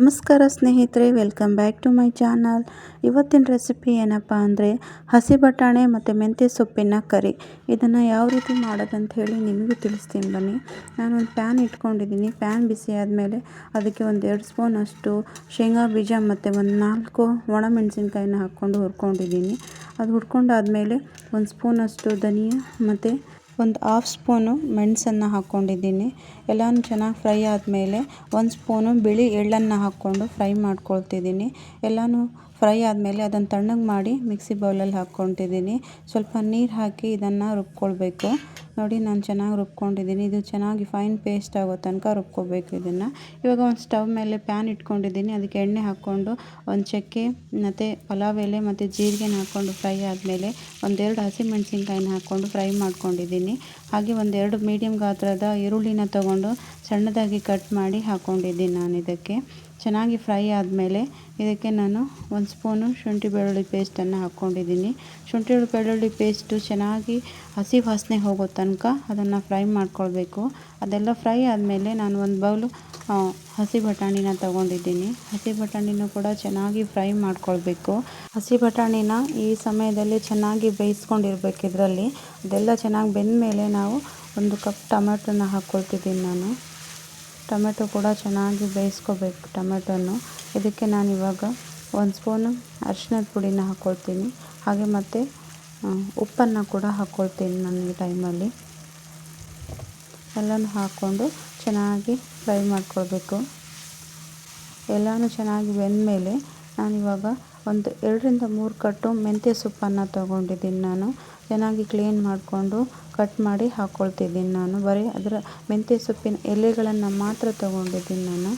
ನಮಸ್ಕಾರ ಸ್ನೇಹಿತರೆ welcome back to my channel ಇವತ್ತಿನ ರೆಸಿಪಿ ಏನಪ್ಪ ಅಂದರೆ ಹಸಿ ಬಟಾಣೆ ಮತ್ತು ಮೆಂತ್ಯ ಸೊಪ್ಪಿನ ಕರಿ. ಇದನ್ನು ಯಾವ ರೀತಿ ಮಾಡೋದಂತ ಹೇಳಿ ನಿಮಗೂ ತಿಳಿಸ್ತೀನಿ ಬನ್ನಿ. ನಾನೊಂದು ಪ್ಯಾನ್ ಇಟ್ಕೊಂಡಿದ್ದೀನಿ. ಪ್ಯಾನ್ ಬಿಸಿ ಆದಮೇಲೆ ಅದಕ್ಕೆ ಒಂದು ಎರಡು ಸ್ಪೂನ್ ಅಷ್ಟು ಶೇಂಗಾ ಬೀಜ ಮತ್ತು ಒಂದು ನಾಲ್ಕು ಒಣಮೆಣಸಿನ್ಕಾಯಿನ ಹಾಕ್ಕೊಂಡು ಹುರ್ಕೊಂಡಿದ್ದೀನಿ. ಅದು ಹುರ್ಕೊಂಡಾದಮೇಲೆ ಒಂದು ಸ್ಪೂನಷ್ಟು ಧನಿಯಾ ಮತ್ತು ಒಂದು ಹಾಫ್ ಸ್ಪೂನು ಮೆಣಸನ್ನು ಹಾಕ್ಕೊಂಡಿದ್ದೀನಿ. ಎಲ್ಲನೂ ಚೆನ್ನಾಗಿ ಫ್ರೈ ಆದಮೇಲೆ ಒಂದು ಸ್ಪೂನು ಬಿಳಿ ಎಳ್ಳನ್ನು ಹಾಕ್ಕೊಂಡು ಫ್ರೈ ಮಾಡ್ಕೊಳ್ತಿದ್ದೀನಿ. ಎಲ್ಲನೂ ಫ್ರೈ ಆದಮೇಲೆ ಅದನ್ನು ತಣ್ಣಗೆ ಮಾಡಿ ಮಿಕ್ಸಿ ಬೌಲಲ್ಲಿ ಹಾಕ್ಕೊತಿದ್ದೀನಿ ಸ್ವಲ್ಪ ನೀರು ಹಾಕಿ ಇದನ್ನು ರುಬ್ಕೊಳ್ಬೇಕು. ನೋಡಿ ನಾನು ಚೆನ್ನಾಗಿ ರುಬ್ಕೊಂಡಿದ್ದೀನಿ. ಇದು ಚೆನ್ನಾಗಿ ಫೈನ್ ಪೇಸ್ಟ್ ಆಗೋ ತನಕ ರುಬ್ಕೋಬೇಕು ಇದನ್ನು. ಇವಾಗ ಒಂದು ಸ್ಟವ್ ಮೇಲೆ ಪ್ಯಾನ್ ಇಟ್ಕೊಂಡಿದ್ದೀನಿ. ಅದಕ್ಕೆ ಎಣ್ಣೆ ಹಾಕ್ಕೊಂಡು ಒಂದು ಚಕ್ಕೆ ಮತ್ತು ಪಲಾವ್ ಎಲೆ ಮತ್ತು ಜೀರಿಗೆನ ಹಾಕ್ಕೊಂಡು ಫ್ರೈ ಆದಮೇಲೆ ಒಂದೆರಡು ಹಸಿಮೆಣಸಿನ್ಕಾಯಿನ ಹಾಕ್ಕೊಂಡು ಫ್ರೈ ಮಾಡ್ಕೊಂಡಿದ್ದೀನಿ. ಹಾಗೆ ಒಂದೆರಡು ಮೀಡಿಯಮ್ ಗಾತ್ರದ ಈರುಳ್ಳಿನ ತೊಗೊಂಡು ಸಣ್ಣದಾಗಿ ಕಟ್ ಮಾಡಿ ಹಾಕ್ಕೊಂಡಿದ್ದೀನಿ ನಾನು ಇದಕ್ಕೆ. ಚೆನ್ನಾಗಿ ಫ್ರೈ ಆದಮೇಲೆ ಇದಕ್ಕೆ ನಾನು ಒಂದು ಸ್ಪೂನು ಶುಂಠಿ ಬೆಳ್ಳುಳ್ಳಿ ಪೇಸ್ಟನ್ನು ಹಾಕ್ಕೊಂಡಿದ್ದೀನಿ. ಶುಂಠಿ ಬೆಳ್ಳುಳ್ಳಿ ಪೇಸ್ಟು ಚೆನ್ನಾಗಿ ಹಸಿ ವಾಸನೆ ಹೋಗೋ ತನಕ ಅದನ್ನು ಫ್ರೈ ಮಾಡ್ಕೊಳ್ಬೇಕು. ಅದೆಲ್ಲ ಫ್ರೈ ಆದಮೇಲೆ ನಾನು ಒಂದು ಬೌಲು ಹಸಿ ಬಟಾಣಿನ ತೊಗೊಂಡಿದ್ದೀನಿ. ಹಸಿ ಬಟಾಣಿನೂ ಕೂಡ ಚೆನ್ನಾಗಿ ಫ್ರೈ ಮಾಡ್ಕೊಳ್ಬೇಕು. ಹಸಿ ಬಟಾಣಿನ ಈ ಸಮಯದಲ್ಲಿ ಚೆನ್ನಾಗಿ ಬೇಯಿಸ್ಕೊಂಡಿರ್ಬೇಕು ಇದರಲ್ಲಿ. ಅದೆಲ್ಲ ಚೆನ್ನಾಗಿ ಬೆಂದ ಮೇಲೆ ನಾವು ಒಂದು ಕಪ್ ಟೊಮೆಟೊನ ಹಾಕ್ಕೊಳ್ತಿದ್ದೀನಿ ನಾನು. ಟೊಮೆಟೊ ಕೂಡ ಚೆನ್ನಾಗಿ ಬೇಯಿಸ್ಕೋಬೇಕು ಟೊಮೆಟೊನು. ಇದಕ್ಕೆ ನಾನು ಇವಾಗ ಒಂದು ಸ್ಪೂನು ಅರಿಶಿನದ ಪುಡಿನ ಹಾಕ್ಕೊಳ್ತೀನಿ ಹಾಗೆ ಮತ್ತು ಉಪ್ಪನ್ನು ಕೂಡ ಹಾಕ್ಕೊಳ್ತೀನಿ ನಾನು ಈ ಟೈಮಲ್ಲಿ. ಎಲ್ಲನೂ ಹಾಕ್ಕೊಂಡು ಚೆನ್ನಾಗಿ ಫ್ರೈ ಮಾಡ್ಕೊಳ್ಬೇಕು. ಎಲ್ಲನೂ ಚೆನ್ನಾಗಿ ಬೆಂದಮೇಲೆ ನಾನಿವಾಗ ಒಂದು ಎರಡರಿಂದ ಮೂರು ಕಟ್ಟು ಮೆಂತ್ಯ ಸೊಪ್ಪನ್ನು ತೊಗೊಂಡಿದ್ದೀನಿ ನಾನು. ಚೆನ್ನಾಗಿ ಕ್ಲೀನ್ ಮಾಡಿಕೊಂಡು ಕಟ್ ಮಾಡಿ ಹಾಕ್ಕೊಳ್ತಿದ್ದೀನಿ ನಾನು. ಬರೀ ಅದರ ಮೆಂತ್ಯ ಸೊಪ್ಪಿನ ಎಲೆಗಳನ್ನು ಮಾತ್ರ ತೊಗೊಂಡಿದ್ದೀನಿ ನಾನು.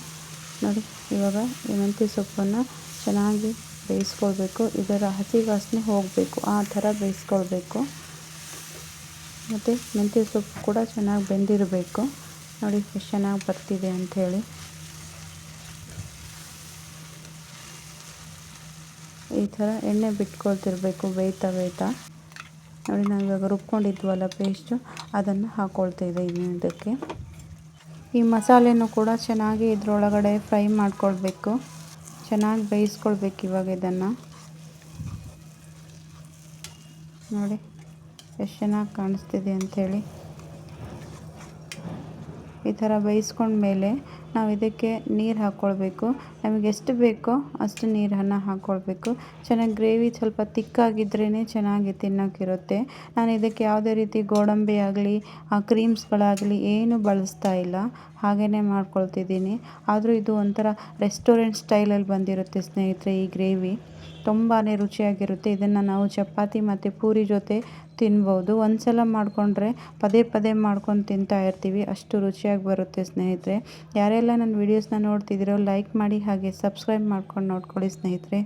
ನೋಡಿ, ಇವಾಗ ಈ ಮೆಂತ್ಯ ಸೊಪ್ಪನ್ನು ಚೆನ್ನಾಗಿ ಬೇಯಿಸ್ಕೊಳ್ಬೇಕು. ಇದರ ಹಸಿ ವಾಸನೆ ಹೋಗಬೇಕು. ಆ ಥರ ಬೇಯಿಸ್ಕೊಳ್ಬೇಕು. ಮತ್ತು ಮೆಂತ್ಯ ಸೊಪ್ಪು ಕೂಡ ಚೆನ್ನಾಗಿ ಬೆಂದಿರಬೇಕು. ನೋಡಿ, ಎಷ್ಟು ಚೆನ್ನಾಗಿ ಬರ್ತಿದೆ ಅಂಥೇಳಿ. ಈ ಥರ ಎಣ್ಣೆ ಬಿಟ್ಕೊಳ್ತಿರ್ಬೇಕು, ಬೇಯ್ತಾ ಬೇಯ್ತಾ. ನೋಡಿ, ನಾವು ಇವಾಗ ರುಬ್ಕೊಂಡಿದ್ವಲ್ಲ ಪೇಸ್ಟು ಅದನ್ನು ಹಾಕ್ಕೊಳ್ತಾ ಇದ್ದೀನಿ ಇದಕ್ಕೆ. ಈ ಮಸಾಲೆನೂ ಕೂಡ ಚೆನ್ನಾಗಿ ಇದರೊಳಗಡೆ ಫ್ರೈ ಮಾಡ್ಕೊಳ್ಬೇಕು. ಚೆನ್ನಾಗಿ ಬೇಯಿಸ್ಕೊಳ್ಬೇಕು ಇವಾಗ ಇದನ್ನು. ನೋಡಿ, ಎಷ್ಟು ಚೆನ್ನಾಗಿ ಕಾಣಿಸ್ತಿದೆ ಅಂಥೇಳಿ. ಈ ಥರ ಬೇಯಿಸ್ಕೊಂಡ್ಮೇಲೆ ನಾವು ಇದಕ್ಕೆ ನೀರು ಹಾಕ್ಕೊಳ್ಬೇಕು ನಮಗೆ ಎಷ್ಟು ಬೇಕೋ ಅಷ್ಟು ನೀರನ್ನು ಹಾಕ್ಕೊಳ್ಬೇಕು ಚೆನ್ನಾಗಿ ಗ್ರೇವಿ ಸ್ವಲ್ಪ ತಿಕ್ಕಾಗಿದ್ರೇ ಚೆನ್ನಾಗಿ ತಿನ್ನೋಕ್ಕಿರುತ್ತೆ ನಾನು ಇದಕ್ಕೆ ಯಾವುದೇ ರೀತಿ ಗೋಡಂಬಿ ಆಗಲಿ, ಆ ಕ್ರೀಮ್ಸ್ಗಳಾಗಲಿ ಏನು ಬಳಸ್ತಾ ಇಲ್ಲ. ಹಾಗೇ ಮಾಡ್ಕೊಳ್ತಿದ್ದೀನಿ. ಆದರೂ ಇದು ಒಂಥರ ರೆಸ್ಟೋರೆಂಟ್ ಸ್ಟೈಲಲ್ಲಿ ಬಂದಿರುತ್ತೆ ಸ್ನೇಹಿತರೆ ಈ ಗ್ರೇವಿ. ತುಂಬಾ ರುಚಿಯಾಗಿರುತ್ತೆ. ಇದನ್ನು ನಾವು ಚಪಾತಿ ಮತ್ತು ಪೂರಿ ಜೊತೆ ತಿನ್ಬೋದು. ಒಂದು ಸಲ ಮಾಡಿಕೊಂಡ್ರೆ ಪದೇ ಪದೇ ಮಾಡ್ಕೊಂಡು ತಿಂತಾ ಇರ್ತೀವಿ. ಅಷ್ಟು ರುಚಿಯಾಗಿ ಬರುತ್ತೆ ಸ್ನೇಹಿತರೆ. ಯಾರೆಲ್ಲ ನನ್ನ ವೀಡಿಯೋಸ್ನ ನೋಡ್ತಿದ್ದೀರೋ ಲೈಕ್ ಮಾಡಿ ಹಾಗೆ ಸಬ್ಸ್ಕ್ರೈಬ್ ಮಾಡ್ಕೊಂಡು ನೋಡ್ಕೊಳ್ಳಿ ಸ್ನೇಹಿತರೆ.